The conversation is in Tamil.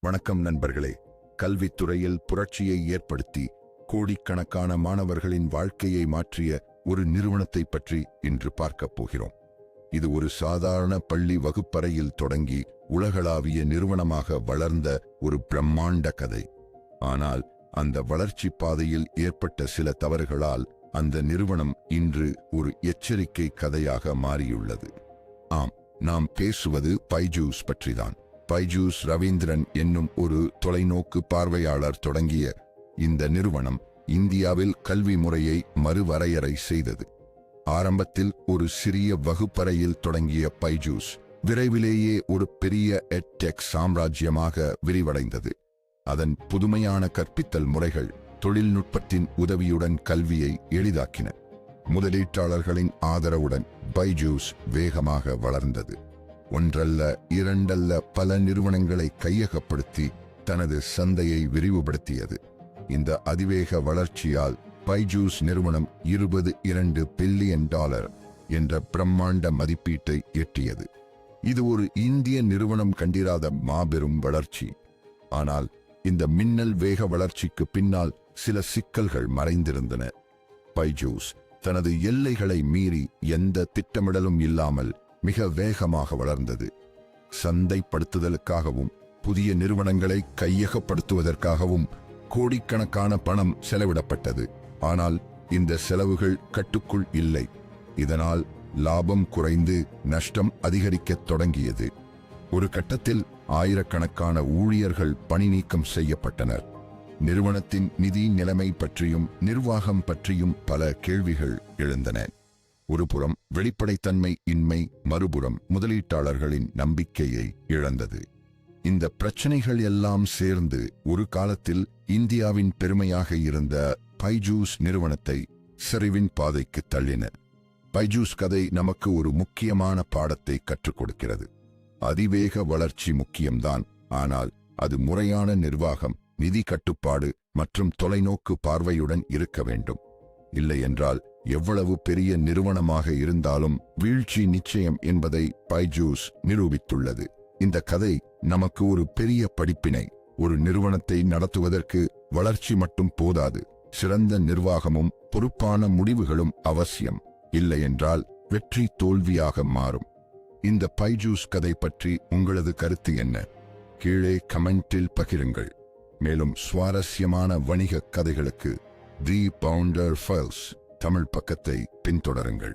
வணக்கம் நண்பர்களே. கல்வித்துறையில் புரட்சியை ஏற்படுத்தி கோடிக்கணக்கான மாணவர்களின் வாழ்க்கையை மாற்றிய ஒரு நிறுவனத்தை பற்றி இன்று பார்க்கப் போகிறோம். இது ஒரு சாதாரண பள்ளி வகுப்பறையில் தொடங்கி உலகளாவிய நிறுவனமாக வளர்ந்த ஒரு பிரம்மாண்ட கதை. ஆனால் அந்த வளர்ச்சி பாதையில் ஏற்பட்ட சில தவறுகளால் அந்த நிறுவனம் இன்று ஒரு எச்சரிக்கை கதையாக மாறியுள்ளது. ஆம் நாம் பேசுவது பைஜூஸ் பற்றிதான். பைஜூஸ் ரவீந்திரன் என்னும் ஒரு தொலைநோக்கு பார்வையாளர் தொடங்கிய இந்த நிறுவனம் இந்தியாவில் கல்வி முறையை மறுவரையறை செய்தது. ஆரம்பத்தில் ஒரு சிறிய வகுப்பறையில் தொடங்கிய பைஜூஸ் விரைவிலேயே ஒரு பெரிய எட்டெக் சாம்ராஜ்யமாக விரிவடைந்தது. அதன் புதுமையான கற்பித்தல் முறைகள் தொழில்நுட்பத்தின் உதவியுடன் கல்வியை எளிதாக்கின. முதலீட்டாளர்களின் ஆதரவுடன் பைஜூஸ் வேகமாக வளர்ந்தது. ஒன்றல்ல இரண்டல்ல பல நிறுவனங்களை கையகப்படுத்தி தனது சந்தையை விரிவுபடுத்தியது. இந்த அதிவேக வளர்ச்சியால் பைஜூஸ் நிறுவனம் இருபது இரண்டு பில்லியன் டாலர் என்ற பிரம்மாண்ட மதிப்பீட்டை எட்டியது. இது ஒரு இந்திய நிறுவனம் கண்டிராத மாபெரும் வளர்ச்சி. ஆனால் இந்த மின்னல் வேக வளர்ச்சிக்கு பின்னால் சில சிக்கல்கள் மறைந்திருந்தன. பைஜூஸ் தனது எல்லைகளை மீறி எந்த திட்டமிடலும் இல்லாமல் மிக வேகமாக வளர்ந்தது. சந்தைப்படுத்துதலுக்காகவும் புதிய நிறுவனங்களை கையகப்படுத்துவதற்காகவும் கோடிக்கணக்கான பணம் செலவிடப்பட்டது. ஆனால் இந்த செலவுகள் கட்டுக்குள் இல்லை. இதனால் லாபம் குறைந்து நஷ்டம் அதிகரிக்கத் தொடங்கியது. ஒரு கட்டத்தில் ஆயிரக்கணக்கான ஊழியர்கள் பணி நீக்கம் செய்யப்பட்டனர். நிறுவனத்தின் நிதி நிலைமை பற்றியும் நிர்வாகம் பற்றியும் பல கேள்விகள் எழுந்தன. ஒருபுறம் வெளிப்படைத்தன்மை இன்மை மறுபுறம் முதலீட்டாளர்களின் நம்பிக்கையை இழந்தது. இந்த பிரச்சனைகள் எல்லாம் சேர்ந்து ஒரு காலத்தில் இந்தியாவின் பெருமையாக இருந்த பைஜூஸ் நிறுவனத்தை சரிவின் பாதைக்கு தள்ளின. பைஜூஸ் கதை நமக்கு ஒரு முக்கியமான பாடத்தை கற்றுக் கொடுக்கிறது. அதிவேக வளர்ச்சி முக்கியம்தான் ஆனால் அது முறையான நிர்வாகம் நிதி கட்டுப்பாடு மற்றும் தொலைநோக்கு பார்வையுடன் இருக்க வேண்டும். இல்லையென்றால் எவ்வளவு பெரிய நிறுவனமாக இருந்தாலும் வீழ்ச்சி நிச்சயம் என்பதை பைஜூஸ் நிரூபித்துள்ளது. இந்த கதை நமக்கு ஒரு பெரிய படிப்பினை ஒரு நிறுவனத்தை நடத்துவதற்கு வளர்ச்சி மட்டும் போதாது சிறந்த நிர்வாகமும் பொறுப்பான முடிவுகளும் அவசியம் இல்லையென்றால் வெற்றி தோல்வியாக மாறும். இந்த பைஜூஸ் கதை பற்றி உங்களது கருத்து என்ன? கீழே கமெண்டில் பகிருங்கள். மேலும் சுவாரஸ்யமான வணிக கதைகளுக்கு தி பவுண்டர் ஃபைல்ஸ் தமிழ் பக்கத்தை பின்தொடருங்கள்.